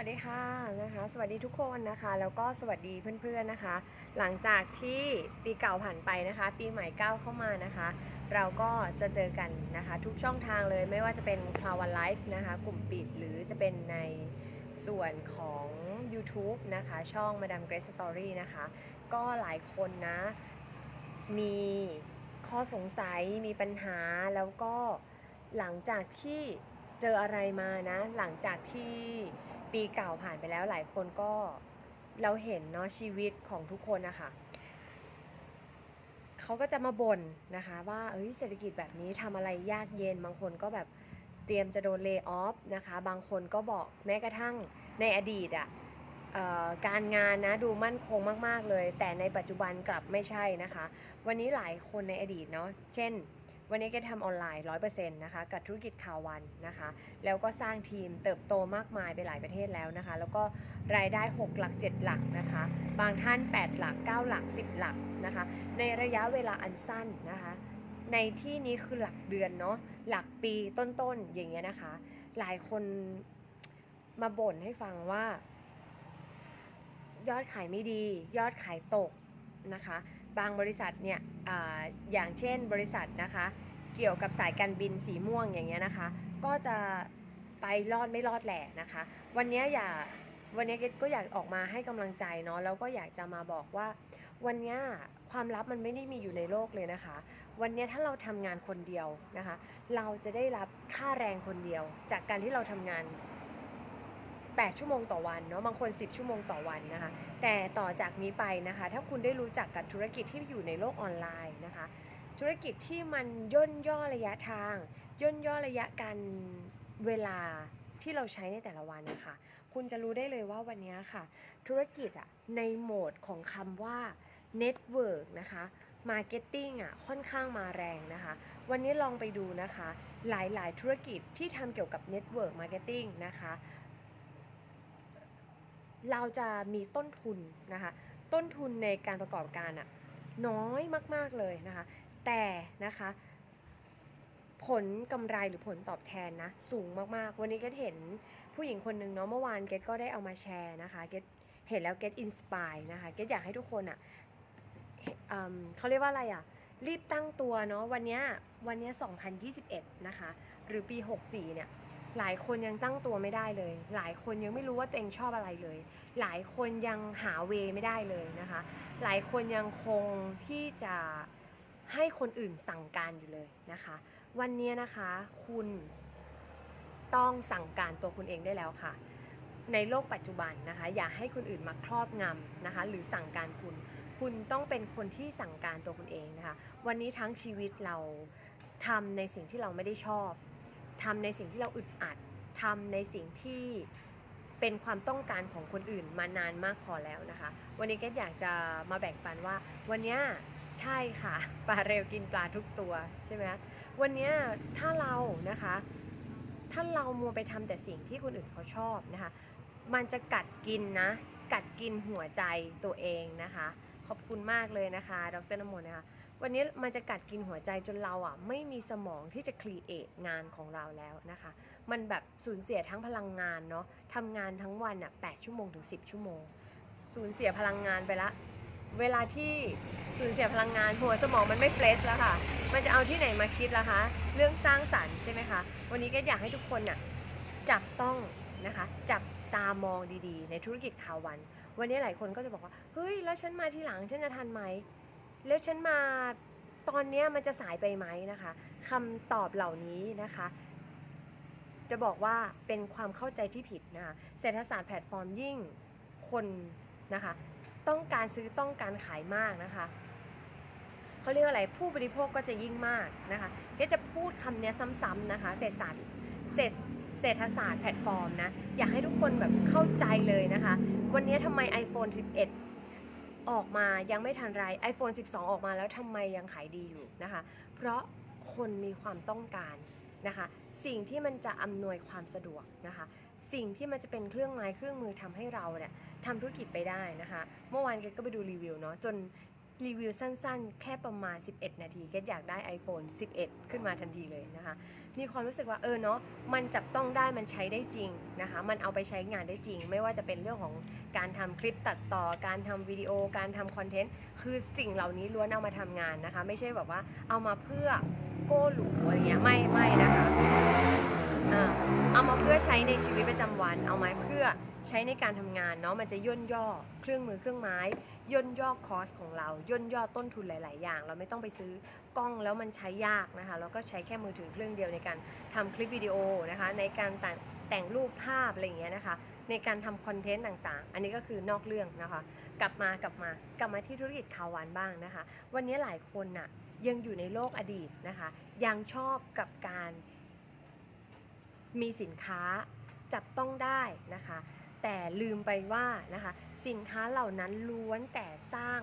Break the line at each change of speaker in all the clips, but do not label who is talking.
วัสดีค่ะนะคะ สวัสดีทุกคนนะคะ แล้วก็สวัสดีเพื่อนๆนะคะ หลังจากที่ปีเก่าผ่านไปนะคะ ปีใหม่ก้าวเข้ามานะคะ เราก็จะเจอกันนะคะ ทุกช่องทางเลยไม่ว่าจะเป็น c l o u d Life นะคะ กลุ่มปิดหรือจะเป็นในส่วนของ YouTube นะคะ ช่อง Madame Grace Story นะคะ ก็หลายคนนะ มีข้อสงสัยมีปัญหาแล้วก็หลังจากที่เจออะไรมานะ หลังจากที่ ปีเก่าผ่านไปแล้วหลายคนก็เราเห็นเนาะชีวิตของทุกคนนะคะเขาก็จะมาบ่นนะคะว่าเอ้ยเศรษฐกิจแบบนี้ทำอะไรยากเย็น บางคนก็แบบเตรียมจะโดนเล y o ออฟนะคะ บางคนก็บอกแม้กระทั่งในอดีตอะเอ่อการงานนะดูมั่นคงมาก ๆ เลย แต่ในปัจจุบันกลับไม่ใช่นะคะ วันนี้หลายคนในอดีตเนาะเช่น วันนี้แกทำออนไลน์ 100%นะคะกับธุรกิจข่าววันนะคะ แล้วก็สร้างทีมเติบโตมากมายไปหลายประเทศแล้วนะคะ แล้วก็รายได้ 6 หลัก 7 หลักนะคะ บางท่าน 8 หลัก 9 หลัก 10 หลักนะคะ ในระยะเวลาอันสั้นนะคะในที่นี้คือหลักเดือนเนาะหลักปีต้นๆอย่างเงี้ยนะคะ หลายคนมาบ่นให้ฟังว่า ยอดขายไม่ดี ยอดขายตกนะคะ บางบริษัทเนี่ยออย่างเช่นบริษัทนะคะ เกี่ยวกับสายการบินสีม่วงอย่างเงี้ยนะคะ ก็จะไปรอดไม่รอดแหละนะคะ วันเนี้ยอย่าวันเนี้ยเกดก็อยากออกมาให้กำลังใจเนาะแล้วก็อยากจะมาบอกว่า วันเนี้ยความลับมันไม่ได้มีอยู่ในโลกเลยนะคะ วันเนี้ยถ้าเราทำงานคนเดียวนะคะ เราจะได้รับค่าแรงคนเดียว จากการที่เราทำงาน 8 ชั่วโมงต่อวันเนาะบางคน 10 ชั่วโมงต่อวันนะคะแต่ต่อจากนี้ไปนะคะ ถ้าคุณได้รู้จักกับธุรกิจที่อยู่ในโลกออนไลน์นะคะ ธุรกิจที่มันย่นย่อระยะทาง ย่นย่อระยะการเวลาที่เราใช้ในแต่ละวันนะคะคุณจะรู้ได้เลยว่าวันนี้ค่ะ ธุรกิจอะในโหมดของคำว่า Network นะคะ Marketing อะค่อนข้างมาแรงนะคะ วันนี้ลองไปดูนะคะ หลายๆ ธุรกิจที่ทำเกี่ยวกับ Network Marketing นะคะ เราจะมีต้นทุนนะคะต้นทุนในการประกอบการอะน้อยมากๆเลยนะคะ แต่นะคะผลกำไรหรือผลตอบแทนนะสูงมากๆ วันนี้เกดเห็นผู้หญิงคนหนึ่งเนาะเมื่อวานเกดก็ได้เอามาแชร์นะคะเกดเห็นแล้วเกดอินสปายนะคะเกดอยากให้ทุกคนอะ่ะเอเขาเรียกว่าอะไรอะ่ะ รีบตั้งตัวเนาะวันนี้วันนี้ย2021 นะคะ หรือปี 64 เนี่ย หลายคนยังตั้งตัวไม่ได้เลย หลายคนยังไม่รู้ว่าตัวเองชอบอะไรเลย หลายคนยังหาเวไม่ได้เลยนะคะ หลายคนยังคงที่จะให้คนอื่นสั่งการอยู่เลยนะคะ วันนี้นะคะคุณต้องสั่งการตัวคุณเองได้แล้วค่ะ ในโลกปัจจุบันนะคะ อย่าให้คนอื่นมาครอบงำนะคะ หรือสั่งการคุณ คุณต้องเป็นคนที่สั่งการตัวคุณเองนะคะ วันนี้ทั้งชีวิตเราทำในสิ่งที่เราไม่ได้ชอบ ทำในสิ่งที่เราอึดอัดทำในสิ่งที่เป็นความต้องการของคนอื่นมานานมากพอแล้วนะคะ วันนี้ก็อยากจะมาแบ่งปันว่า วันนี้ใช่ค่ะปลาเร็วกินปลาทุกตัวใช่ไหมคะวันนี้ถ้าเรานะคะถ้าเรามัวไปทำแต่สิ่งที่คนอื่นเขาชอบนะคะ มันจะกัดกินนะ กัดกินหัวใจตัวเองนะคะ ขอบคุณมากเลยนะคะ ดรนโมนนะคะ วันนี้มันจะกัดกินหัวใจจนเราอะไม่มีสมองที่จะครีเอทงานของเราแล้วนะคะ มันแบบสูญเสียทั้งพลังงานเนาะทำงานทั้งวันอะ8ชั่วโมงถึง 10 ชั่วโมง สูญเสียพลังงานไปละ เวลาที่สูญเสียพลังงานหัวสมองมันไม่เฟรชแล้วค่ะ มันจะเอาที่ไหนมาคิดล่ะคะ เรื่องสร้างสรรค์ใช่ไหมคะ วันนี้ก็อยากให้ทุกคนน่ะจับต้องนะคะ จับตามองดีๆ ในธุรกิจข่าววัน วันนี้หลายคนก็จะบอกว่า เฮ้ย แล้วฉันมาทีหลังฉันจะทันไหม แล้วฉันมาตอนนี้มันจะสายไปไหมนะคะคำตอบเหล่านี้นะคะ จะบอกว่าเป็นความเข้าใจที่ผิดนะคะเศรษฐศาสตร์แพลตฟอร์มยิ่งคนนะคะ ต้องการซื้อต้องการขายมากนะคะเขาเรียกว่าอะไรผู้บริโภคก็จะยิ่งมากนะคะเก็จะพูดคำนี้ซ้ำๆนะคะ เศรษฐศาสตร์เศรษฐเศรษฐศาสตร์แพลตฟอร์มนะ อยากให้ทุกคนแบบเข้าใจเลยนะคะ วันนี้ทำไม iPhone 11 ออกมายังไม่ทันไร iPhone 12 ออกมาแล้วทำไมยังขายดีอยู่นะคะ เพราะคนมีความต้องการนะคะ สิ่งที่มันจะอำนวยความสะดวกนะคะ สิ่งที่มันจะเป็นเครื่องไม้เครื่องมือทำให้เราเนี่ยทำธุรกิจไปได้นะคะ เมื่อวานเกก็ไปดูรีวิวเนาะจน รีวิวสั้นๆ แค่ประมาณ 11 นาทีเกดอยากได้ iPhone 11 ขึ้นมาทันทีเลยนะคะ มีความรู้สึกว่าเออเนาะมันจับต้องได้มันใช้ได้จริงนะคะ มันเอาไปใช้งานได้จริง ไม่ว่าจะเป็นเรื่องของการทำคลิปตัดต่อ การทำวิดีโอ การทำคอนเทนต์ คือสิ่งเหล่านี้ล้วนเอามาทำงานนะคะ ไม่ใช่แบบว่าเอามาเพื่อโก้หรูอะไรเงี้ยไม่ไม่นะคะเอามาเพื่อใช้ในชีวิตประจำวัน เอามาเพื่อใช้ในการทำงานเนาะมันจะย่นย่อเครื่องมือเครื่องไม้ ย่นย่อคอสของเรา ย่นย่อต้นทุนหลาย ๆ อย่าง เราไม่ต้องไปซื้อกล้องแล้วมันใช้ยากนะคะเราก็ใช้แค่มือถือเครื่องเดียวในการทำคลิปวิดีโอนะคะในการแต่งแต่งรูปภาพอะไรอย่างเงี้ยนะคะในการทำคอนเทนต์ต่างๆ อันนี้ก็คือนอกเรื่องนะคะ กลับมากลับมากลับมาที่ธุรกิจข่าวหวานบ้างนะคะ วันนี้หลายคนน่ะยังอยู่ในโลกอดีตนะคะ ยังชอบกับการมีสินค้าจับต้องได้นะคะ แต่ลืมไปว่านะคะ สินค้าเหล่านั้นล้วนแต่สร้าง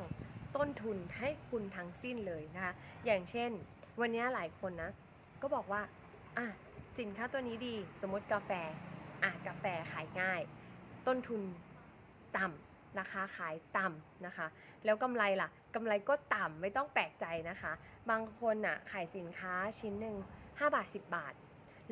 ต้นทุนให้คุณทั้งสิ้นเลยนะคะอย่างเช่น วันนี้หลายคนนะ ก็บอกว่าอะสินค้าตัวนี้ดีสมมติกาแฟอะกาแฟขายง่าย ต้นทุนต่ำราคาขายต่ำนะคะ แล้วกำไรล่ะกำไรก็ต่ำไม่ต้องแปลกใจนะคะ บางคนอะขายสินค้าชิ้นหนึ่ง5 บาท 10 บาท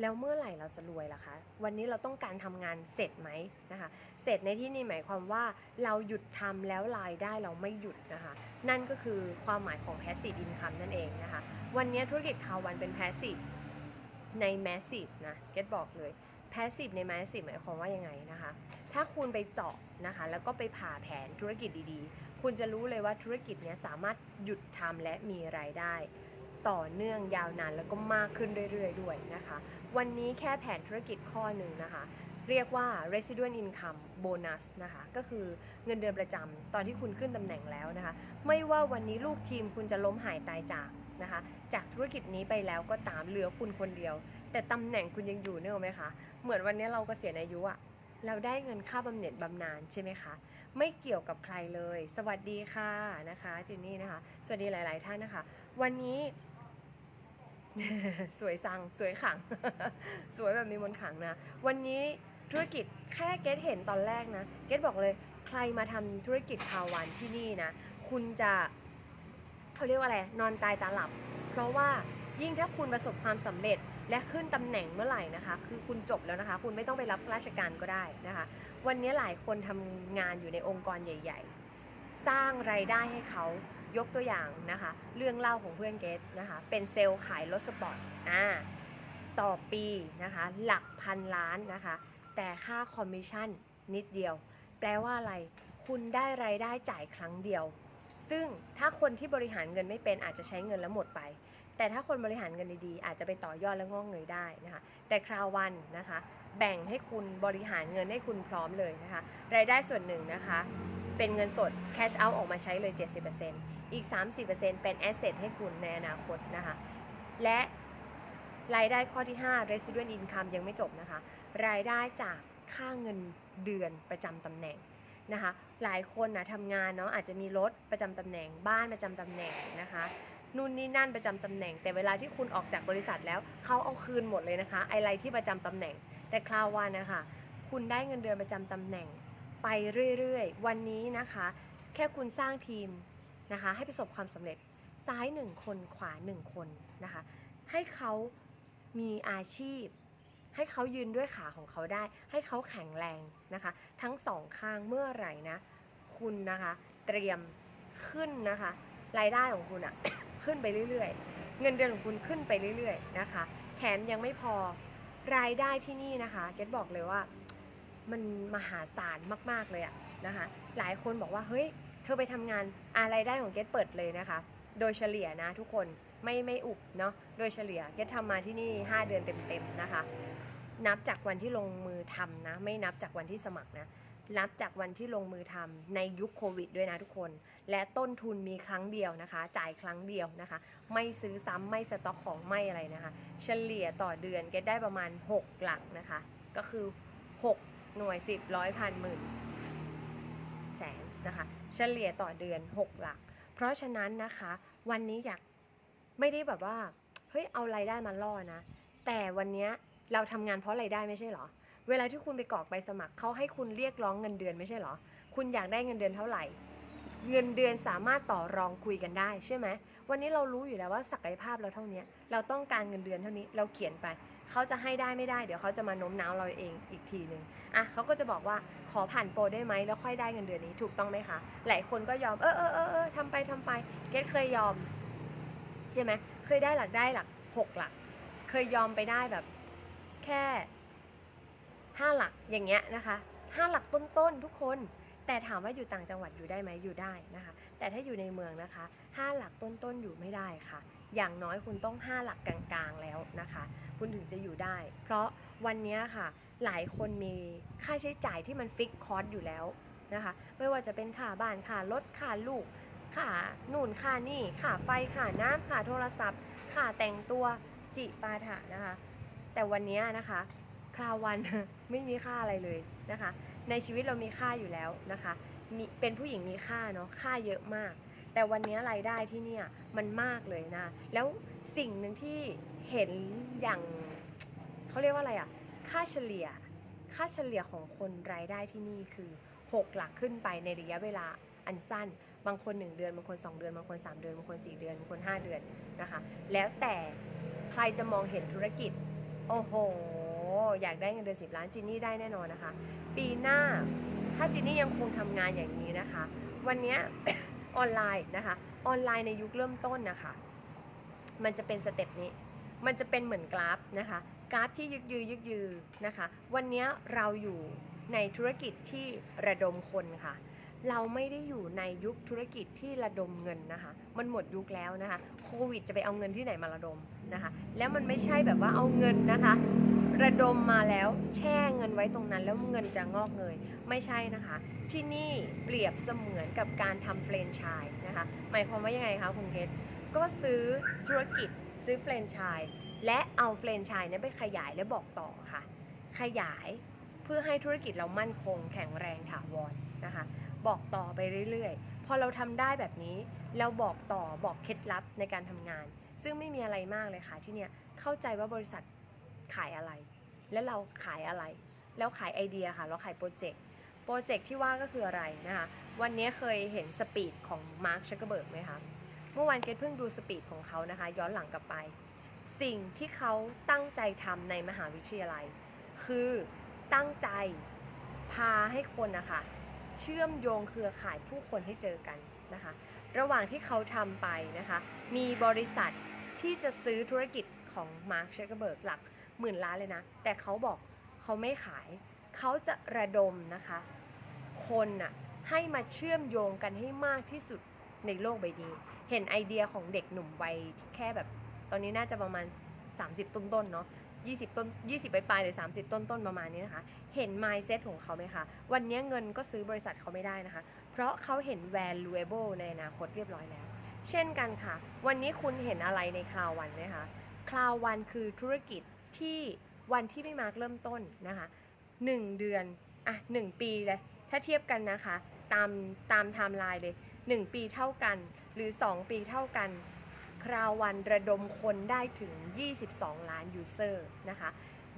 แล้วเมื่อไหร่เราจะรวยล่ะคะ วันนี้เราต้องการทำงานเสร็จไหมนะคะ เสร็จในที่นี้หมายความว่าเราหยุดทำแล้วรายได้เราไม่หยุดนะคะ นั่นก็คือความหมายของ passive income นั่นเองนะคะ วันนี้ธุรกิจข่าวันเป็น passive ใน massive นะเกตบอกเลย passive ใน massive หมายความว่ายังไงนะคะ ถ้าคุณไปเจาะนะคะ แล้วก็ไปผ่าแผนธุรกิจดีๆ คุณจะรู้เลยว่าธุรกิจเนี้ยสามารถหยุดทำและมีรายได้ต่อเนื่องยาวนานแล้วก็มากขึ้นเรื่อยๆ ด้วยนะคะ วันนี้แค่แผนธุรกิจข้อหนึ่งนะคะ เรียกว่า residual income bonus นะคะ ก็คือเงินเดือนประจำตอนที่คุณขึ้นตำแหน่งแล้วนะคะ ไม่ว่าวันนี้ลูกทีมคุณจะล้มหายตายจากนะคะ จากธุรกิจนี้ไปแล้วก็ตามเหลือคุณคนเดียว แต่ตำแหน่งคุณยังอยู่เนอะไหมคะ เหมือนวันนี้เราก็เกษียอายุอะเราได้เงินค่าบำเหน็จบำนาญใช่ไหมคะ ไม่เกี่ยวกับใครเลย สวัสดีค่ะนะคะจินนี่นะคะ สวัสดีหลาย ๆ ท่านนะคะ วันนี้สวยสัง สวยขัง สวยแบบมีมนขังนะ วันนี้ ธุรกิจแค่เกตเห็นตอนแรกนะเกตบอกเลยใครมาทำธุรกิจคาวันที่นี่นะ คุณจะเขาเรียกว่าอะไรนอนตายตาหลับ เพราะว่ายิ่งถ้าคุณประสบความสำเร็จและขึ้นตำแหน่งเมื่อไหร่นะคะ คือคุณจบแล้วนะคะ คุณไม่ต้องไปรับราชการก็ได้นะคะ วันนี้หลายคนทำงานอยู่ในองค์กรใหญ่ ๆ สร้างไรายได้ให้เขายกตัวอย่างนะคะ เรื่องเล่าของเพื่อนเกตนะคะ เป็นเซลล์ขายรถสปอร์ตอ่าต่อปีนะคะ หลักพันล้านนะคะ แต่ค่าคอมมิชชั่นนิดเดียว แปลว่าอะไร คุณได้รายได้จ่ายครั้งเดียว ซึ่งถ้าคนที่บริหารเงินไม่เป็นอาจจะใช้เงินแล้วหมดไป แต่ถ้าคนบริหารเงินดีๆอาจจะไปต่อยอดและงอกเงยได้นะคะ แต่คราววันนะคะ แบ่งให้คุณบริหารเงินให้คุณพร้อมเลยนะคะ รายได้ส่วนหนึ่งนะคะ เป็นเงินสด cash out ออกมาใช้เลย 70%อีก 30%เป็น asset ให้คุณในอนาคตนะคะ และ รายได้ข้อที่ 5 residual income ยังไม่จบนะคะ รายได้จากค่าเงินเดือนประจำตำแหน่งนะคะ หลายคนนะทำงานเนาะอาจจะมีรถประจำตำแหน่ง บ้านประจำตำแหน่งนะคะนู่นนี่นั่นประจำตำแหน่ง แต่เวลาที่คุณออกจากบริษัทแล้วเขาเอาคืนหมดเลยนะคะไอะไรที่ประจำตำแหน่ง แต่คราววันนะคะคุณได้เงินเดือนประจำตำแหน่ง ไปเรื่อยๆ วันนี้นะคะ แค่คุณสร้างทีมนะคะ ให้ประสบความสำเร็จซ้ายหนึ่งคนขวาหนึ่งคนนะคะ ให้เขา มีอาชีพ ให้เขายืนด้วยขาของเขาได้ ให้เขาแข็งแรงนะคะ ทั้งสองข้างเมื่อไหร่นะ คุณนะคะ เตรียมขึ้นนะคะ รายได้ของคุณอะขึ้นไปเรื่อยๆ เงินเดือนของคุณขึ้นไปเรื่อยๆนะคะ แถมยังไม่พอรายได้ที่นี่นะคะเกดบอกเลยว่ามันมหาศาลมากๆเลยอะนะคะ หลายคนบอกว่าเฮ้ยเธอไปทำงานอะไรายได้ของเกดเปิดเลยนะคะ โดยเฉลี่ยนะทุกคน ไม่ไม่อุบเนาะโดยเฉลี่ยเกดทำมาที่นี่ 5 เดือนเต็มๆนะคะ นับจากวันที่ลงมือทำนะ ไม่นับจากวันที่สมัครนะนับจากวันที่ลงมือทำในยุคโควิดด้วยนะทุกคน และต้นทุนมีครั้งเดียวนะคะ จ่ายครั้งเดียวนะคะ ไม่ซื้อซ้ำไม่สต็อกของไม่อะไรนะคะ เฉลี่ยต่อเดือนเกดได้ประมาณ 6 หลักนะคะ ก็คือ 6 หน่วย 10ร้อยพันหมื่นแสนนะคะ เฉลี่ยต่อเดือน 6 หลัก เพราะฉะนั้นนะคะ วันนี้อยาก ไม่ได้แบบว่าเฮ้ยเอารายได้มาล่อนะ แต่วันนี้เราทำงานเพราะรายได้ไม่ใช่เหรอ เวลาที่คุณไปกรอกใบสมัครเขาให้คุณเรียกร้องเงินเดือนไม่ใช่เหรอ คุณอยากได้เงินเดือนเท่าไหร่ เงินเดือนสามารถต่อรองคุยกันได้ใช่ไหมวันนี้เรารู้อยู่แล้วว่าศักยภาพเราเท่านี้เราต้องการเงินเดือนเท่านี้เราเขียนไปเขาจะให้ได้ไม่ได้เดี๋ยวเขาจะมาโน้มน้าวเราเองอีกทีหนึ่งอะเขาก็จะบอกว่าขอผ่านโปรได้ไหมแล้วค่อยได้เงินเดือนนี้ถูกต้องไหมคะ หลายคนก็ยอมเออเออเออเออทำไปทำไปเกดเคยยอม ใช่ไหมเคยได้หลักได้หลักหกหลัก เคยยอมไปได้แบบแค่ห้าหลักอย่างเงี้ยนะคะห้าหลักต้นๆทุกคน แต่ถามว่าอยู่ต่างจังหวัดอยู่ได้ไหมอยู่ได้นะคะ แต่ถ้าอยู่ในเมืองนะคะห้าหลักต้นๆอยู่ไม่ได้ค่ะ อย่างน้อยคุณต้องห้าหลักกลางๆแล้วนะคะ คุณถึงจะอยู่ได้ เพราะวันนี้ค่ะหลายคนมีค่าใช้จ่ายที่มันฟิกคอร์สอยู่แล้วนะคะ ไม่ว่าจะเป็นค่าบ้านค่ารถค่าลูก ค่านู่นค่านี่ค่าไฟค่าน้ำค่าโทรศัพท์ ค่าแต่งตัวจิปาถะนะคะ แต่วันนี้นะคะคราววันไม่มีค่าอะไรเลยนะคะ ในชีวิตเรามีค่าอยู่แล้วนะคะมีเป็นผู้หญิงมีค่าเนาะค่าเยอะมาก แต่วันนี้รายได้ที่เนี่ยมันมากเลยนะ แล้วสิ่งหนึ่งที่เห็นอย่างเขาเรียกว่าอะไรอะค่าเฉลี่ย ค่าเฉลี่ยของคนรายได้ที่นี่คือ 6 หลักขึ้นไปในระยะเวลาอันสั้น บางคน 1 เดือนบางคน 2 เดือนบางคน 3 เดือนบางคน 4 เดือนบางคน 5 เดือนนะคะ แล้วแต่ใครจะมองเห็นธุรกิจ โอ้โห อยากได้เงินเดือน 10 ล้านจินนี่ได้แน่นอนนะคะ ปีหน้าถ้าจินนี่ยังคงทำงานอย่างนี้นะคะ วันนี้ออนไลน์นะคะ ออนไลน์ในยุคเริ่มต้นนะคะ มันจะเป็นสเต็ปนี้ มันจะเป็นเหมือนกราฟนะคะ กราฟที่ยึกยือยึกยือนะคะ วันนี้เราอยู่ในธุรกิจที่ระดมคนค่ะ เราไม่ได้อยู่ในยุคธุรกิจที่ระดมเงินนะคะ มันหมดยุคแล้วนะคะ โควิดจะไปเอาเงินที่ไหนมาระดมนะคะ แล้วมันไม่ใช่แบบว่าเอาเงินนะคะ ระดมมาแล้วแช่เงินไว้ตรงนั้น แล้วเงินจะงอกเงย ไม่ใช่นะคะ ที่นี่เปรียบเสมือนกับการทำเฟรนไชส์นะคะ หมายความว่ายังไงคะคุณเกตก็ซื้อธุรกิจซื้อเฟรนไชส์และเอาเฟรนไชส์นั้นไปขยายและบอกต่อค่ะ ขยายเพื่อให้ธุรกิจเรามั่นคงแข็งแรงถาวรนะคะ บอกต่อไปเรื่อยๆ พอเราทำได้แบบนี้ เราบอกต่อบอกเคล็ดลับในการทำงาน ซึ่งไม่มีอะไรมากเลยค่ะที่เนี่ยเข้าใจว่าบริษัทขายอะไร แล้วเราขายอะไร แล้วขายไอเดียค่ะ เราขายโปรเจกต์โปรเจกต์ที่ว่าก็คืออะไรนะคะวันนี้เคยเห็นสปีดของมาร์คชักเกอร์เบิร์กไหมคะเมื่อวานเกดเพิ่งดูสปีดของเขานะคะ ย้อนหลังกลับไป สิ่งที่เขาตั้งใจทำในมหาวิทยาลัย คือตั้งใจพาให้คนนะคะ เชื่อมโยงเครือข่ายผู้คนให้เจอกันนะคะ ระหว่างที่เขาทำไปนะคะ มีบริษัทที่จะซื้อธุรกิจของมาร์คเชกเกอร์เบิร์กหลักหมื่นล้านเลยนะ แต่เขาบอกเขาไม่ขาย เขาจะระดมนะคะ คนน่ะให้มาเชื่อมโยงกันให้มากที่สุดในโลกใบนี้ เห็นไอเดียของเด็กหนุ่มวัยแค่แบบ ตอนนี้น่าจะประมาณ 30 ต้นๆเนาะ 20 ต้น 20 ปลายๆหรือ 30 ต้นๆประมาณนี้นะคะ เห็น mindset ของเขาไหมคะ วันนี้เงินก็ซื้อบริษัทเขาไม่ได้นะคะ เพราะเขาเห็น valuable ในอนาคตเรียบร้อยแล้ว เช่นกันค่ะ วันนี้คุณเห็นอะไรในคราววันไหมคะคราววันคือธุรกิจที่วันที่พี่มาร์กเริ่มต้นนะคะหนึ่งเดือน อะหนึ่งปีเลย ถ้าเทียบกันนะคะ ตามตามไทม์ไลน์เลย 1 ปีเท่ากัน หรือ 2 ปีเท่ากัน คราววันระดมคนได้ถึง 22 ล้านยูเซอร์นะคะ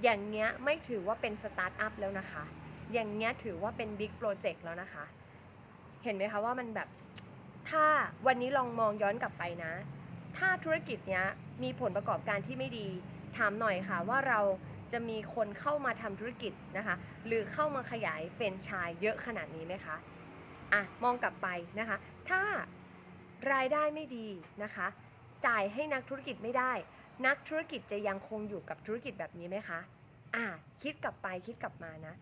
อย่างเงี้ยไม่ถือว่าเป็นสตาร์ทอัพแล้วนะคะ อย่างเงี้ยถือว่าเป็นบิ๊กโปรเจกต์แล้วนะคะ เห็นไหมคะว่ามันแบบ ถ้าวันนี้ลองมองย้อนกลับไปนะ ถ้าธุรกิจเนี้ยมีผลประกอบการที่ไม่ดี ถามหน่อยค่ะว่าเราจะมีคนเข้ามาทำธุรกิจนะคะ หรือเข้ามาขยายเฟรนไชส์เยอะขนาดนี้ไหมคะอะมองกลับไปนะคะ ถ้ารายได้ไม่ดีนะคะ จ่ายให้นักธุรกิจไม่ได้ นักธุรกิจจะยังคงอยู่กับธุรกิจแบบนี้ไหมคะอะคิดกลับไปคิดกลับมานะ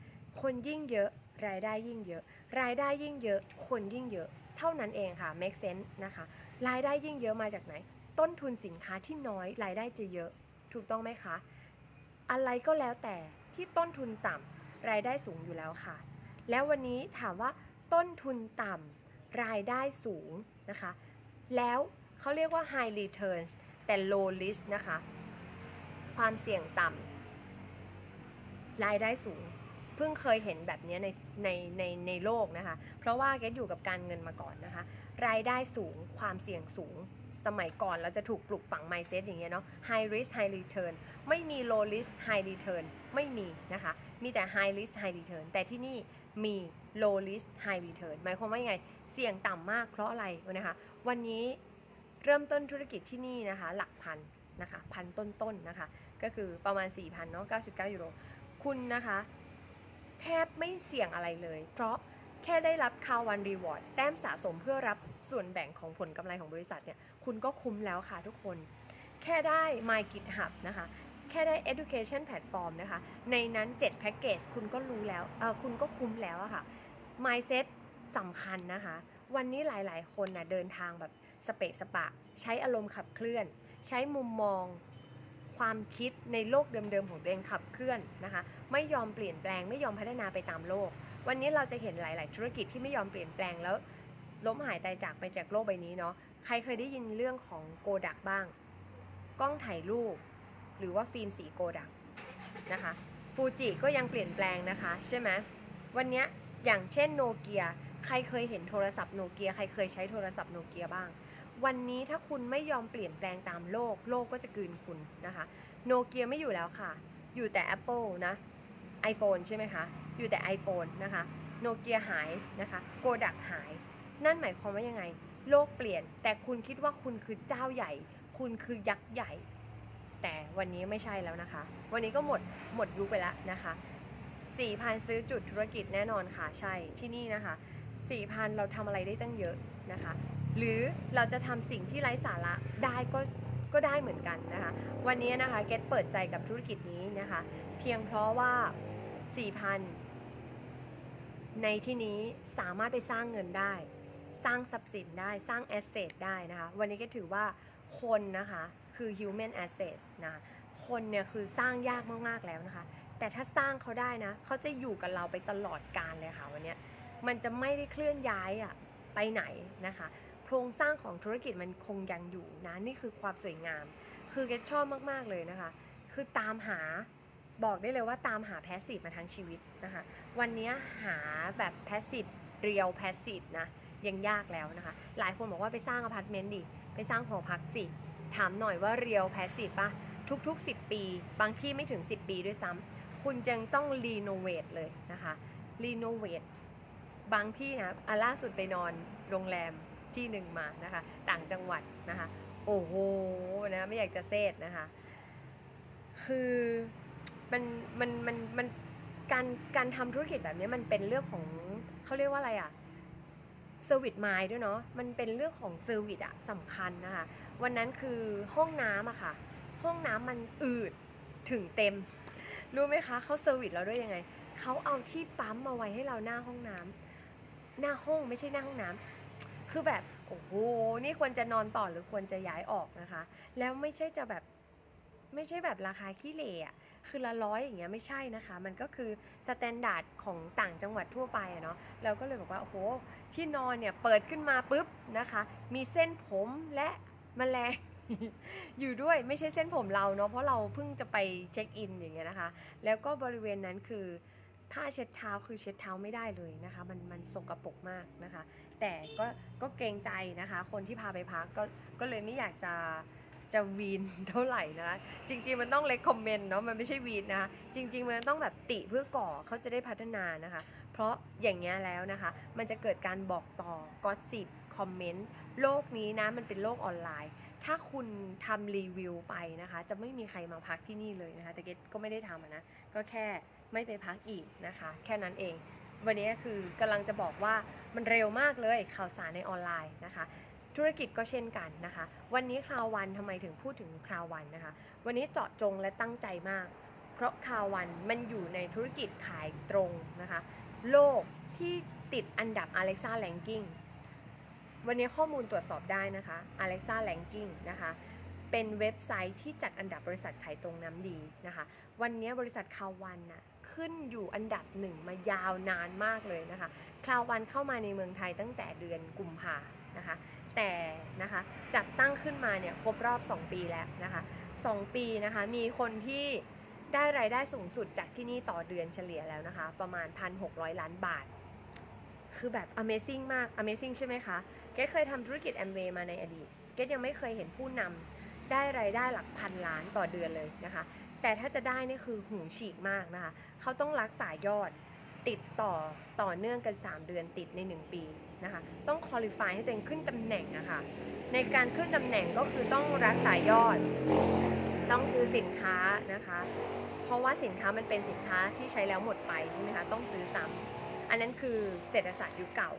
คนยิ่งเยอะรายได้ยิ่งเยอะ รายได้ยิ่งเยอะ คนยิ่งเยอะ เท่านั้นเองค่ะ make sense นะคะ รายได้ยิ่งเยอะมาจากไหน ต้นทุนสินค้าที่น้อยรายได้จะเยอะ ถูกต้องไหมคะ อะไรก็แล้วแต่ที่ต้นทุนต่ำรายได้สูงอยู่แล้วค่ะ แล้ววันนี้ถามว่าต้นทุนต่ำรายได้สูงนะคะ แล้ว เขาเรียกว่า high returns แต่ low risk นะคะ ความเสี่ยงต่ำรายได้สูง เพิ่งเคยเห็นแบบนี้ในในในในโลกนะคะ เพราะว่าเกดอยู่กับการเงินมาก่อนนะคะ รายได้สูงความเสี่ยงสูงสมัยก่อนเราจะถูกปลุกฝัง mindset อย่างเงี้ยเนาะ high risk high return ไม่มี low risk high return ไม่มีนะคะ มีแต่ high risk high return แต่ที่นี่มี low risk high return หมายความว่ายังไง เสี่ยงต่ำมากเพราะอะไรนะคะ วันนี้ เริ่มต้นธุรกิจที่นี่นะคะ หลักพันนะคะพันต้นๆนนะคะ ก็คือประมาณ 4,000เนาะ99 ยูโร คุณนะคะ แทบไม่เสี่ยงอะไรเลย เพราะแค่ได้รับคาวันรีวอร์ดแต้มสะสมเพื่อรับส่วนแบ่งของผลกำไรของบริษัทเนี่ย คุณก็คุ้มแล้วค่ะทุกคน แค่ได้ My GitHub นะคะ แค่ได้ Education Platform นะคะ ในนั้น 7 แพ็กเกจคุณก็รู้แล้วเออคุณก็คุ้มแล้วอะค่ะ Mindset สำคัญนะคะ วันนี้หลาย ๆ คนนะ่ะเดินทางแบบ สเปะสปะ ใช้อารมณ์ขับเคลื่อน ใช้มุมมอง ความคิดในโลกเดิมๆของตัวเองขับเคลื่อนนะคะ ไม่ยอมเปลี่ยนแปลงไม่ยอมพัฒนาไปตามโลก วันนี้เราจะเห็นหลาย ๆ ธุรกิจที่ไม่ยอมเปลี่ยนแปลงแล้วล้มหายตายจากไปจากโลกใบนี้เนาะใครเคยได้ยินเรื่องของโกดักบ้าง กล้องถ่ายรูป หรือว่าฟิล์มสีโกดักนะคะฟูจิก็ยังเปลี่ยนแปลงนะคะใช่ไหมวันนี้อย่างเช่นโนเกียใครเคยเห็นโทรศัพท์โนเกียใครเคยใช้โทรศัพท์โนเกียบ้าง วันนี้ถ้าคุณไม่ยอมเปลี่ยนแปลงตามโลก โลกก็จะกืนคุณนะคะโนเกียไม่อยู่แล้วค่ะ อยู่แต่ Apple นะ iPhone ใช่ไหมคะ อยู่แต่ iPhone นะคะโนเกียหายนะคะโกดักหาย นั่นหมายความว่ายังไง โลกเปลี่ยน แต่คุณคิดว่าคุณคือเจ้าใหญ่ คุณคือยักษ์ใหญ่ แต่วันนี้ไม่ใช่แล้วนะคะ วันนี้ก็หมดหมดยุคไปแล้วนะคะ4,000 ซื้อจุดธุรกิจแน่นอนค่ะ ใช่ที่นี่นะคะ4,000 เราทำอะไรได้ตั้งเยอะนะคะ หรือเราจะทำสิ่งที่ไร้สาระได้ก็ก็ได้เหมือนกันนะคะ วันนี้นะคะเกตเปิดใจกับธุรกิจนี้นะคะ เพียงเพราะว่า 4,000 ในที่นี้สามารถไปสร้างเงินได้ สร้างทรัพย์สินได้สร้างแอสเซทได้นะคะ วันนี้ก็ถือว่าคนนะคะคือ human asset นะคนเนี่ยคือสร้างยากมากๆแล้วนะคะ แต่ถ้าสร้างเขาได้นะเขาจะอยู่กับเราไปตลอดกาลเลยค่ะวันนี้มันจะไม่ได้เคลื่อนย้ายอะไปไหนนะคะ ครงสร้างของธุรกิจมันคงยังอยู่นะนี่คือความสวยงาม คือเกชชอบมากๆเลยนะคะ คือตามหาบอกได้เลยว่าตามหาแพสซีฟมาทั้งชีวิตนะคะ วันนี้หาแบบแพสซีฟเรียวแพสซีฟนะยังยากแล้วนะคะ หลายคนบอกว่าไปสร้างอพาร์ตเมนต์ดิไปสร้างหอพักสิถามหน่อยว่าเรียวแพสซีฟปะทุกๆ 10 ปี บางที่ไม่ถึง 10 ปีด้วยซ้ำคุณจึงต้องรีโนเวทเลยนะคะรีโนเวทบางที่นะอะล่าสุดไปนอนโรงแรม ที่หนึ่งมานะคะ ต่างจังหวัดนะคะ โอ้โหนะไม่อยากจะเซตนะคะ คือมันมันมันมันการการทำธุรกิจแบบนี้มันเป็นเรื่องของเขาเรียกว่าอะไรอะเซอร์วิสไมล์ด้วยเนาะมันเป็นเรื่องของเซอร์วิสอะสำคัญนะคะ วันนั้นคือห้องน้ำอะค่ะ ห้องน้ำมันอืดถึงเต็ม รู้ไหมคะเขาเซอร์วิสเราด้วยยังไงเขาเอาที่ปั๊มมาไว้ให้เราหน้าห้องน้ำหน้าห้องไม่ใช่หน้าห้องน้ำ คือแบบโอ้โหนี่ควรจะนอนต่อหรือควรจะย้ายออกนะคะ แล้วไม่ใช่จะแบบไม่ใช่แบบราคาขี้เหร่อะคือละร้อยอย่างเงี้ยไม่ใช่นะคะ มันก็คือสแตนดาร์ดของต่างจังหวัดทั่วไปอะเนาะเราก็เลยบอกว่าโอ้โหที่นอนเนี่ยเปิดขึ้นมาปุ๊บนะคะ มีเส้นผมและแมลงอยู่ด้วยไม่ใช่เส้นผมเราเนาะเพราะเราเพิ่งจะไปเช็คอินอย่างเงี้ยนะคะ แล้วก็บริเวณนั้นคือ ผ้าเช็ดเท้าคือเช็ดเท้าไม่ได้เลยนะคะ มันมันสกรปรกมากนะคะ แต่ก็ก็เกรงใจนะคะ คนที่พาไปพักก็ก็เลยไม่อยากจะจะวีนเท่าไหร่นะคะจริง ๆ มันต้องเลคคอมเมนต์เนาะมันไม่ใช่วีนนะคะ จริง ๆ มันต้องแบบติเพื่อก่อเขาจะได้พัฒนานะคะ เพราะอย่างเงี้ยแล้วนะคะ มันจะเกิดการบอกต่อก็สิบคอมเมนต์โลกนี้นะมันเป็นโลกออนไลน์ ถ้าคุณทำรีวิวไปนะคะ จะไม่มีใครมาพักที่นี่เลยนะคะแต่เกดก็ไม่ได้ทำนะก็แค่ ไม่ไปพักอีกนะคะ แค่นั้นเอง วันนี้คือกำลังจะบอกว่ามันเร็วมากเลยข่าวสารในออนไลน์นะคะ ธุรกิจก็เช่นกันนะคะ วันนี้คราววันทำไมถึงพูดถึงคราววันนะคะ วันนี้เจาะจงและตั้งใจมาก เพราะคราววันมันอยู่ในธุรกิจขายตรงนะคะ โลกที่ติดอันดับ Alexa Ranking วันนี้ข้อมูลตรวจสอบได้นะคะ Alexa Ranking นะคะ เป็นเว็บไซต์ที่จัดอันดับบริษัทขายตรงน้ำดีนะคะ วันนี้บริษัทคาวันน่ะ ขึ้นอยู่อันดับหนึ่งมายาวนานมากเลยนะคะคราววันเข้ามาในเมืองไทยตั้งแต่เดือนกุมภานะคะ แต่นะคะจัดตั้งขึ้นมาเนี่ยครบรอบ 2 ปีแล้วนะคะ 2 ปีนะคะมีคนที่ได้รายได้สูงสุดจากที่นี่ต่อเดือนเฉลี่ยแล้วนะคะ ประมาณ 1,600 ล้านบาท คือแบบ Amazing มาก Amazing ใช่ไหมคะ เกดเคยทำธุรกิจแอมเวย์มาในอดีต เกดยังไม่เคยเห็นผู้นำได้รายได้หลักพันล้านต่อเดือนเลยนะคะ แต่ถ้าจะได้นี่คือหูฉีกมากนะคะ เขาต้องรักษายอดติดต่อต่อเนื่องกัน 3 เดือนติดใน 1 ปีนะคะ ต้องคอลิฟายให้ตัวเองขึ้นตำแหน่งนะคะในการขึ้นตำแหน่งก็คือต้องรักษายอด ต้องซื้อสินค้านะคะ เพราะว่าสินค้ามันเป็นสินค้าที่ใช้แล้วหมดไปใช่ไหมคะ ต้องซื้อซ้ำอันนั้นคือเศรษฐศาสตร์ยุคเก่า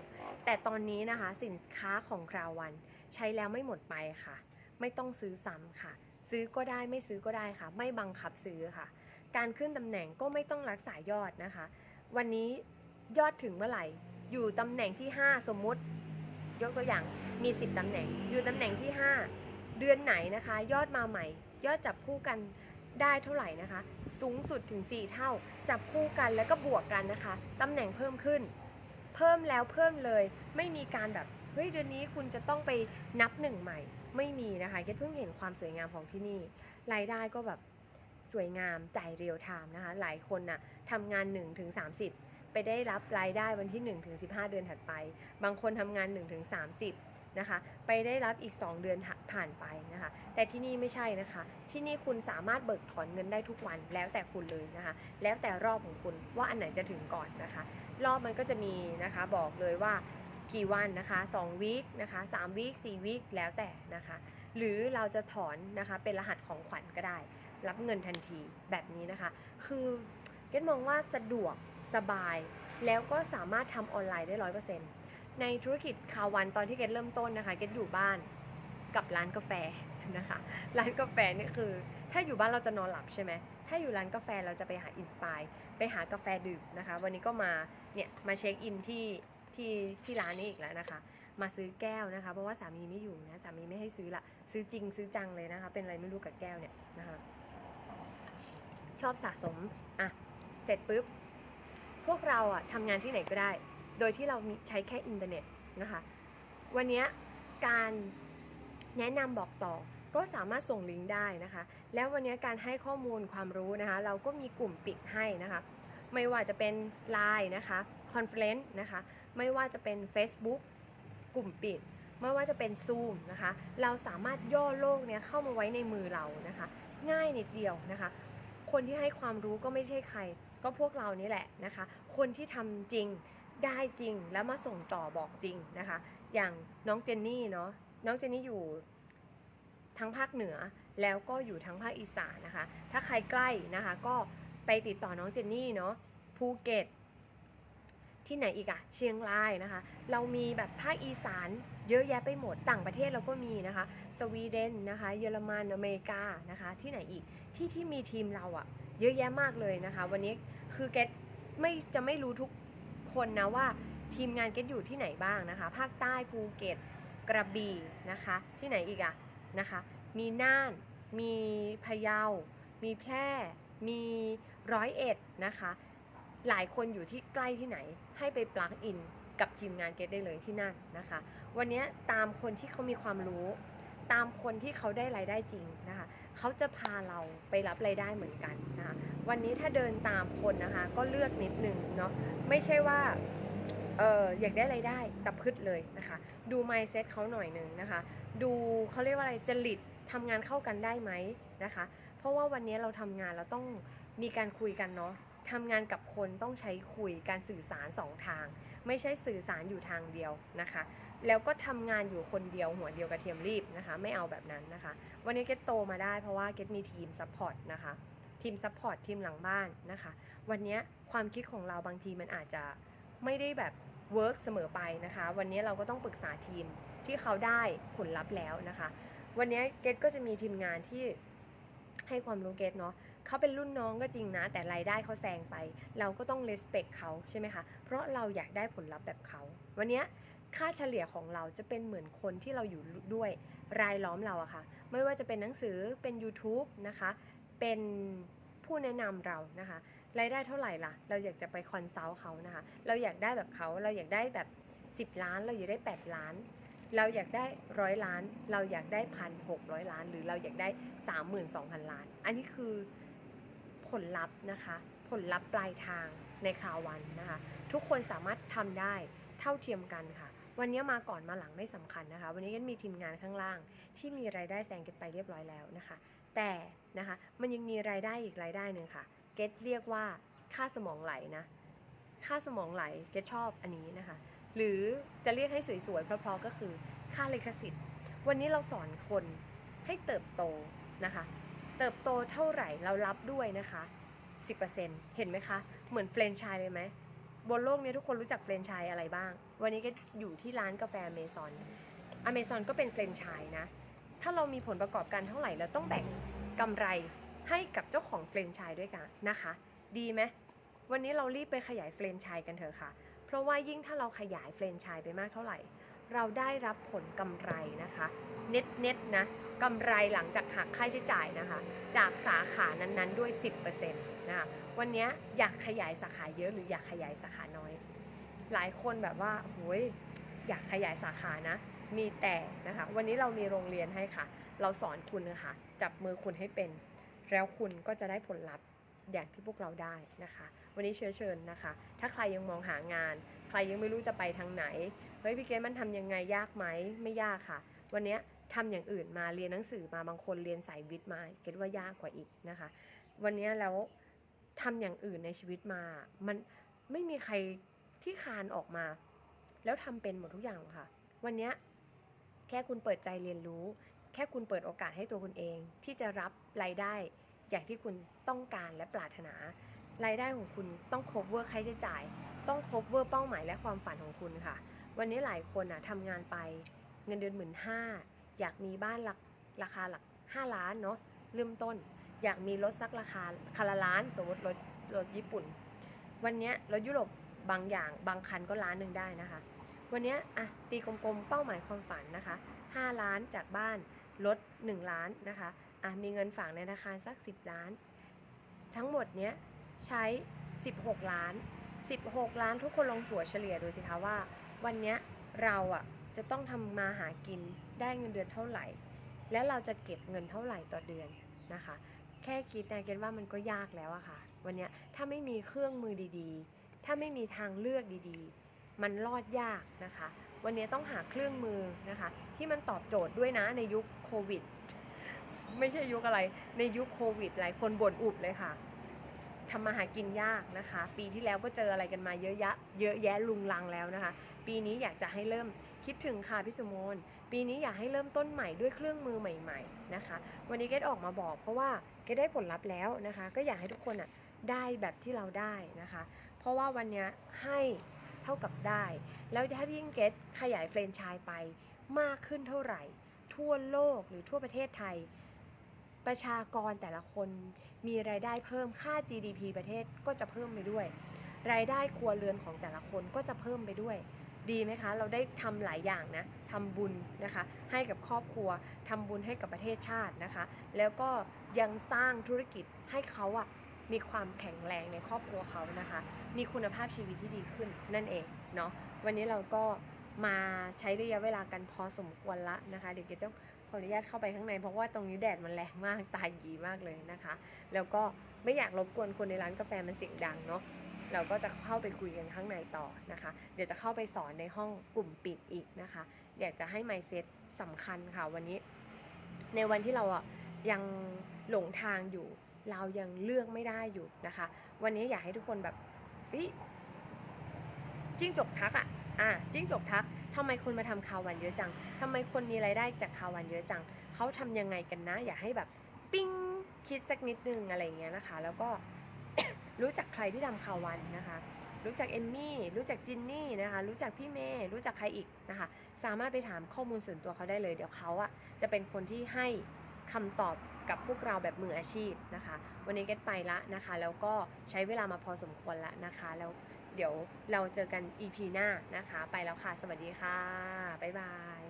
แต่ตอนนี้นะคะสินค้าของคราววัน ใช้แล้วไม่หมดไปค่ะ ไม่ต้องซื้อซ้ำค่ะ ซื้อก็ได้ไม่ซื้อก็ได้ค่ะ ไม่บังคับซื้อค่ะ การขึ้นตำแหน่งก็ไม่ต้องรักษายอดนะคะ วันนี้ยอดถึงเมื่อไหร่ อยู่ตำแหน่งที่ 5 สมมุติ ยกตัวอย่างมี 10ตำแหน่ง อยู่ตำแหน่งที่ 5 เดือนไหนนะคะ ยอดมาใหม่ ยอดจับคู่กันได้เท่าไหร่นะคะ สูงสุดถึง 4 เท่า จับคู่กันแล้วก็บวกกันนะคะตำแหน่งเพิ่มขึ้น เพิ่มแล้วเพิ่มเลย ไม่มีการแบบเฮ้ยเดือนนี้คุณจะต้องไปนับหนึ่งใหม่ ไม่มีนะคะแค่เพิ่งเห็นความสวยงามของที่นี่ รายได้ก็แบบสวยงามจ่ายเรียลไทม์นะคะ หลายคนน่ะทำงาน1ถึง30ไปได้รับรายได้วันที่1ถึง15เดือนถัดไป บางคนทำงาน1ถึง30นะคะ ไปได้รับอีก 2 เดือนผ่านไปนะคะ แต่ที่นี่ไม่ใช่นะคะ ที่นี่คุณสามารถเบิกถอนเงินได้ทุกวันแล้วแต่คุณเลยนะคะ แล้วแต่รอบของคุณว่าอันไหนจะถึงก่อนนะคะ รอบมันก็จะมีนะคะบอกเลยว่า กี่วันนะคะ2วีคนะคะ3วีค4วีคแล้วแต่นะคะ หรือเราจะถอนนะคะเป็นรหัสของขวัญก็ได้ รับเงินทันทีแบบนี้นะคะ คือเกดมองว่าสะดวกสบาย แล้วก็สามารถทำออนไลน์ได้ร้อยเปอร์เซ็นต์ในธุรกิจคาวันตอนที่เกดเริ่มต้นนะคะเกดอยู่บ้านกับร้านกาแฟนะคะ ร้านกาแฟนี่คือ ถ้าอยู่บ้านเราจะนอนหลับใช่ไหมถ้าอยู่ร้านกาแฟเราจะไปหาอินสปายไปหากาแฟดื่มนะคะ วันนี้ก็มาเนี่ยมาเช็คอินที่ ที่ที่ร้านนี้อีกแล้วนะคะ มาซื้อแก้วนะคะ เพราะว่าสามีไม่อยู่นะสามีไม่ให้ซื้อละซื้อจริงซื้อจังเลยนะคะ เป็นอะไรไม่รู้กับแก้วเนี่ยนะคะ ชอบสะสมอะเสร็จปุ๊บพวกเราอะทำงานที่ไหนก็ได้ โดยที่เรามีใช้แค่อินเทอร์เน็ตนะคะ วันนี้การแนะนำบอกต่อก็สามารถส่งลิงก์ได้นะคะ แล้ววันนี้การให้ข้อมูลความรู้นะคะ เราก็มีกลุ่มปิดให้นะคะ ไม่ว่าจะเป็น Line นะคะคอนเฟลเลนต์นะคะ ไม่ว่าจะเป็น Facebook กลุ่มปิด ไม่ว่าจะเป็น Zoom นะคะ เราสามารถย่อโลกเนี้ยเข้ามาไว้ในมือเรานะคะ ง่ายนิดเดียวนะคะ คนที่ให้ความรู้ก็ไม่ใช่ใคร ก็พวกเรานี่แหละนะคะ คนที่ทำจริงได้จริงแล้วมาส่งต่อบอกจริงนะคะ อย่างน้องเจนนี่เนาะน้องเจนนี่อยู่ทั้งภาคเหนือแล้วก็อยู่ทั้งภาคอีสานนะคะ ถ้าใครใกล้นะคะก็ไปติดต่อน้องเจนนี่เนาะภูเก็ต ที่ไหนอีกอะเชียงรายนะคะ เรามีแบบภาคอีสานเยอะแยะไปหมดต่างประเทศเราก็มีนะคะ สวีเดนนะคะ เยอรมันอเมริกานะคะ ที่ไหนอีกที่ที่มีทีมเราอะเยอะแยะมากเลยนะคะ วันนี้คือเกตไม่จะไม่รู้ทุกคนนะว่าทีมงานเกตอยู่ที่ไหนบ้างนะคะ ภาคใต้ภูเก็ตกระบี่นะคะ ที่ไหนอีกอะนะคะ มีน่าน มีพะเยา มีแพร่ มีร้อยเอ็ดนะคะ หลายคนอยู่ที่ใกล้ที่ไหน ให้ไปปลักอินกับทีมงานเกตได้เลยที่นั่นนะคะ วันนี้ตามคนที่เขามีความรู้ ตามคนที่เขาได้รายได้จริงนะคะเขาจะพาเราไปรับรายได้เหมือนกันนะคะวันนี้ถ้าเดินตามคนนะคะก็เลือกนิดนึงเนาะไม่ใช่ว่าเอออยากได้รายได้ตะพืดเลยนะคะ ดู mindset เขาหน่อยหนึ่งนะคะ ดูเขาเรียกว่าอะไรจริตทำงานเข้ากันได้ไหมนะคะ เพราะว่าวันนี้เราทำงานเราต้องมีการคุยกันเนาะ ทำงานกับคนต้องใช้คุยการสื่อสารสองทาง ไม่ใช่สื่อสารอยู่ทางเดียวนะคะ แล้วก็ทำงานอยู่คนเดียวหัวเดียวกระเทียมรีบนะคะ ไม่เอาแบบนั้นนะคะ วันนี้เกตโตมาได้เพราะว่าเกตมีทีมซัพพอร์ตนะคะ ทีมซัพพอร์ตทีมหลังบ้านนะคะ วันนี้ความคิดของเราบางทีมันอาจจะไม่ได้แบบเวิร์กเสมอไปนะคะ วันนี้เราก็ต้องปรึกษาทีมที่เขาได้ผลลัพธ์แล้วนะคะ วันนี้เกตก็จะมีทีมงานที่ให้ความรู้เกตเนาะ เขาเป็นรุ่นน้องก็จริงนะ แต่รายได้เขาแซงไป เราก็ต้องเลสเปคเขาใช่ไหมคะ เพราะเราอยากได้ผลลัพธ์แบบเขา วันนี้ค่าเฉลี่ยของเราจะเป็นเหมือนคนที่เราอยู่ด้วยรายล้อมเราอะค่ะ ไม่ว่าจะเป็นหนังสือเป็น YouTube นะคะ เป็นผู้แนะนำเรานะคะรายได้เท่าไหร่ล่ะ เราอยากจะไปคอนซัลท์เขานะคะ เราอยากได้แบบเขา เราอยากได้แบบ 10 ล้าน เราอยากได้ 8 ล้าน เราอยากได้ร้อยล้าน เราอยากได้พันหกร้อยล้าน หรือเราอยากได้สามหมื่นสองพันล้าน อันนี้คือ ผลลัพธ์นะคะ ผลลัพธ์ปลายทางในคราววันนะคะ ทุกคนสามารถทำได้เท่าเทียมกันค่ะ วันนี้มาก่อนมาหลังไม่สำคัญนะคะ วันนี้ก็มีทีมงานข้างล่าง ที่มีรายได้แซงเก็ตไปเรียบร้อยแล้วนะคะ แต่นะคะมันยังมีรายได้อีกรายได้หนึ่งค่ะ เก็ตเรียกว่าค่าสมองไหลนะค่าสมองไหลเกดชอบอันนี้นะคะ หรือจะเรียกให้สวยๆเพราะๆก็คือค่าลิขสิทธิ์ วันนี้เราสอนคนให้เติบโตนะคะ เติบโตเท่าไหร่เรารับด้วยนะคะ 10%เห็นไหมคะ เหมือนเฟรนไชส์เลยไหมบนโลกนี้ทุกคนรู้จักเฟรนไชส์อะไรบ้าง วันนี้ก็อยู่ที่ร้านกาแฟอเมซอนอเมซอนก็เป็นเฟรนไชส์นะ ถ้าเรามีผลประกอบการเท่าไหร่เราต้องแบ่งกำไรให้กับเจ้าของเฟรนไชส์ด้วยกันนะคะ ดีไหมวันนี้เรารีบไปขยายเฟรนไชส์กันเถอะค่ะ เพราะว่ายิ่งถ้าเราขยายเฟรนไชส์ไปมากเท่าไหร่ เราได้รับผลกำไรนะคะ เน็ตเน็ตๆนะกำไรหลังจากหักค่าใช้จ่ายนะคะ จากสาขานั้นๆด้วย 10%นะคะวันนี้อยากขยายสาขาเยอะหรืออยากขยายสาขาน้อย หลายคนแบบว่าโอ้ยอยากขยายสาขานะ มีแต่นะคะ วันนี้เรามีโรงเรียนให้ค่ะ เราสอนคุณนะคะ จับมือคุณให้เป็น แล้วคุณก็จะได้ผลลัพธ์อย่างที่พวกเราได้นะคะ วันนี้เชื้อเชิญนะคะ ถ้าใครยังมองหางาน ใครยังไม่รู้จะไปทางไหน เฮ้ยพี่เกดมันทำยังไงยากไหมไม่ยากค่ะ วันนี้ยทำอย่างอื่นมาเรียนหนังสือมาบางคนเรียนสายวิทย์มาเกดว่ายากกว่าอีกนะคะ วันนี้แล้วทำอย่างอื่นในชีวิตมา มันไม่มีใครที่คานออกมา แล้วทำเป็นหมดทุกอย่างค่ะ วันนี้แค่คุณเปิดใจเรียนรู้ แค่คุณเปิดโอกาสให้ตัวคุณเอง ที่จะรับรายได้อย่างที่คุณต้องการและปรารถนารายได้ของคุณต้อง cover ค่าใช้จ่าย ต้อง cover เป้าหมายและความฝันของคุณค่ะ วันนี้หลายคนอะทำงานไปเงินเดือนหมื่นห้าอยากมีบ้านหลักราคาหลัก 5 ล้านเนาะเริ่มต้น อยากมีรถสักราคาคาละล้าน สมมติรถรถญี่ปุ่น วันนี้รถยุโรปบางอย่างบางคันก็ล้านหนึ่งได้นะคะ วันนี้อะตีกลมๆเป้าหมายความฝันนะคะ 5 ล้านจากบ้านลด 1 ล้านนะคะอะมีเงินฝากในธนาคารสัก 10 ล้าน ทั้งหมดเนี้ยใช้ 16 ล้าน 16 ล้านทุกคนลองถัวเฉลี่ยดูสิคะว่า วันนี้เราอะจะต้องทำมาหากินได้เงินเดือนเท่าไหร่ แล้วเราจะเก็บเงินเท่าไหร่ต่อเดือนนะคะ แค่คิดนะเกณว่ามันก็ยากแล้วอะค่ะ วันนี้ถ้าไม่มีเครื่องมือดีๆ ถ้าไม่มีทางเลือกดีๆ มันรอดยากนะคะ วันนี้ต้องหาเครื่องมือนะคะ ที่มันตอบโจทย์ด้วยนะในยุคโควิดไม่ใช่ยุคอะไรในยุคโควิดหลายคนบ่นอุบเลยค่ะ ทำมาหากินยากนะคะ ปีที่แล้วก็เจออะไรกันมาเยอะแยะเยอะแยะลุงลังแล้วนะคะ ปีนี้อยากจะให้เริ่มคิดถึงค่ะพี่สมนปีนี้อยากให้เริ่มต้นใหม่ด้วยเครื่องมือใหม่ ๆนะคะ วันนี้เกดออกมาบอกเพราะว่าเกดได้ผลลัพธ์แล้วนะคะ ก็อยากให้ทุกคนอะได้แบบที่เราได้นะคะ เพราะว่าวันนี้ให้เท่ากับได้ แล้วถ้ายิ่งเกดขยายเฟรนชส์ไปมากขึ้นเท่าไหร่ ทั่วโลกหรือทั่วประเทศไทย ประชากรแต่ละคน มีรายได้เพิ่มค่า GDP ประเทศก็จะเพิ่มไปด้วย รายได้ครัวเรือนของแต่ละคนก็จะเพิ่มไปด้วย ดีไหมคะ เราได้ทำหลายอย่างนะทำบุญนะคะ ให้กับครอบครัวทำบุญให้กับประเทศชาตินะคะ แล้วก็ยังสร้างธุรกิจให้เขาอะมีความแข็งแรงในครอบครัวเขานะคะ มีคุณภาพชีวิตที่ดีขึ้นนั่นเองเนาะวันนี้เราก็มาใช้ระยะเวลากันพอสมควรละนะคะ เดี๋ยวเกดต้อง ออนุญาตเข้าไปข้างในเพราะว่าตรงนี้แดดมันแรงมากตาหยีมากเลยนะคะ แล้วก็ไม่อยากรบกวนคนในร้านกาแฟมันเสียงดังเนาะเราก็จะเข้าไปคุยกันข้างในต่อนะคะ เดี๋ยวจะเข้าไปสอนในห้องกลุ่มปิดอีกนะคะ อยากจะให้ mindset สำคัญค่ะวันนี้ ในวันที่เราอะยังหลงทางอยู่ เรายังเลือกไม่ได้อยู่นะคะ วันนี้อยากให้ทุกคนแบบจิ้งจกทักอะอะจิ้งจกทัก ทำไมคนมาทำข่าวันเยอะจังทำไมคนมีรายได้จากข่าวันเยอะจัง เขาทำยังไงกันนะ อยากให้แบบปิ้งคิดสักนิดนึงอะไรอย่างเงี้ยนะคะ แล้วก็รู้จักใครที่ทำข่าววันนะคะ รู้จักเอมมี่ รู้จักจินนี่นะคะ รู้จักพี่เมย์รู้จักใครอีกนะคะ สามารถไปถามข้อมูลส่วนตัวเขาได้เลย เดี๋ยวเขาอะจะเป็นคนที่ให้คำตอบกับพวกเราแบบมืออาชีพนะคะ วันนี้เก็ตไปละนะคะ แล้วก็ใช้เวลามาพอสมควรละนะคะ แล้ว เดี๋ยวเราเจอกัน EP หน้านะคะ ไปแล้วค่ะ สวัสดีค่ะ บ๊ายบาย